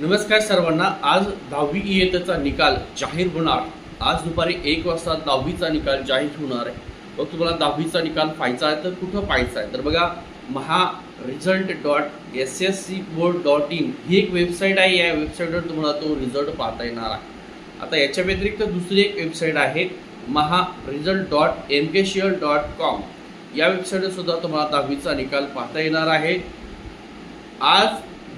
नमस्कार सर्वांना. आज दहावी इयत्तेचा निकाल जाहीर होणार. आज दुपारी एक वाजता दहावीचा निकाल जाहीर होणार आहे. मग तुम्हाला दहावीचा निकाल पाहायचा आहे तर कुठं पाहायचा आहे? तर बघा Maha result dot S S C board dot in ही एक वेबसाईट आहे. या वेबसाईटवर तुम्हाला तो रिझल्ट पाहता येणार आहे. आता याच्या व्यतिरिक्त दुसरी एक वेबसाईट आहे Maha result dot M K shear dot com या वेबसाईटवर सुद्धा तुम्हाला दहावीचा निकाल पाहता येणार आहे. आज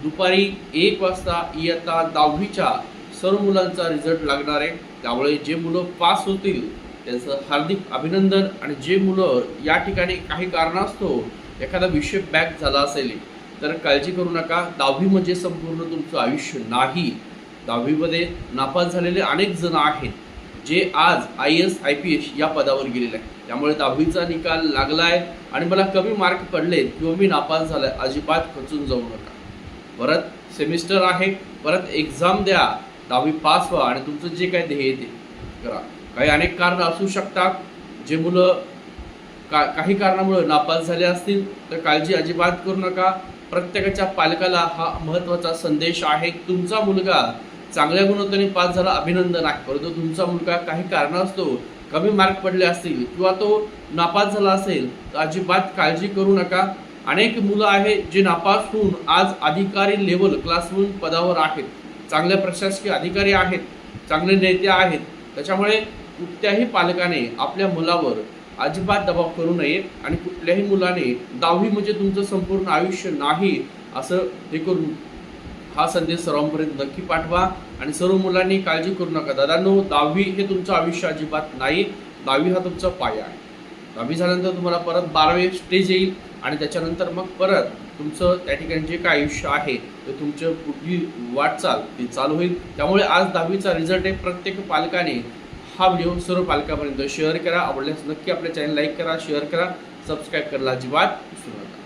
दुपारी एक वाजता इयत्ता दहावीच्या सर्व मुलांचा रिझल्ट लागणार आहे. त्यामुळे जे मुलं पास होतील त्यांचं हार्दिक अभिनंदन आणि जे मुलं या ठिकाणी काही कारणास्तव एखादा विषय बॅक झाला असेल तर काळजी करू नका. दहावी म्हणजे संपूर्ण तुमचं आयुष्य नाही. दहावीमध्ये नापास झालेले अनेक जण आहेत जे आज I S I P S या पदावर गेलेले आहेत. त्यामुळे दहावीचा निकाल लागला आहे आणि मला कमी मार्क पडलेत किंवा मी नापास झालाय. अजिबात खचून जाऊ नका. परत सेमिस्टर आहे परत एक्झाम द्या दहावी पास व्हा आणि तुमचं जे काही ध्येय ते करा. काही अनेक कारणं असू शकतात जे मुलं का काही कारणामुळं नापास झाले असतील तर काळजी अजिबात करू नका. प्रत्येकाच्या पालकाला हा महत्त्वाचा संदेश आहे तुमचा मुलगा चांगल्या गुणवत्तेने पास झाला अभिनंदन आहे. परंतु तुमचा मुलगा काही कारणास्तव कमी मार्क पडले असतील किंवा तो नापास झाला असेल तर अजिबात काळजी करू नका. अनेक मुलं आहेत जे नापास होऊन आज अधिकारी लेवल क्लासरूम पदावर आहेत. चांगल्या प्रशासकीय अधिकारी आहेत चांगले नेते आहेत. त्याच्यामुळे कुठल्याही पालकाने आपल्या मुलावर अजिबात दबाव करू नये आणि कुठल्याही मुलाने दहावी म्हणजे तुमचं संपूर्ण आयुष्य नाही असं हे करून हा संदेश सर्वांपर्यंत नक्की पाठवा. आणि सर्व मुलांनी काळजी करू नका. दादांनो दहावी हे तुमचं आयुष्य अजिबात नाही. दहावी हा तुमचा पाया आहे. दहावी झाल्यानंतर तुम्हाला परत बारावे स्टेज येईल. आणि त्याच्यानंतर मग परत तुमचं त्या ठिकाणी जे काय आयुष्य आहे ते तुमचं पुढली वाटचाल ती चालू होईल. त्यामुळे आज दहावीचा रिझल्ट आहे. प्रत्येक पालकाने हा व्हिडिओ सर्व पालकापर्यंत शेअर करा. आवडल्यास नक्की आपल्या चॅनल लाईक करा शेअर करा. सबस्क्राईब करायला अजिबात विसरू नका.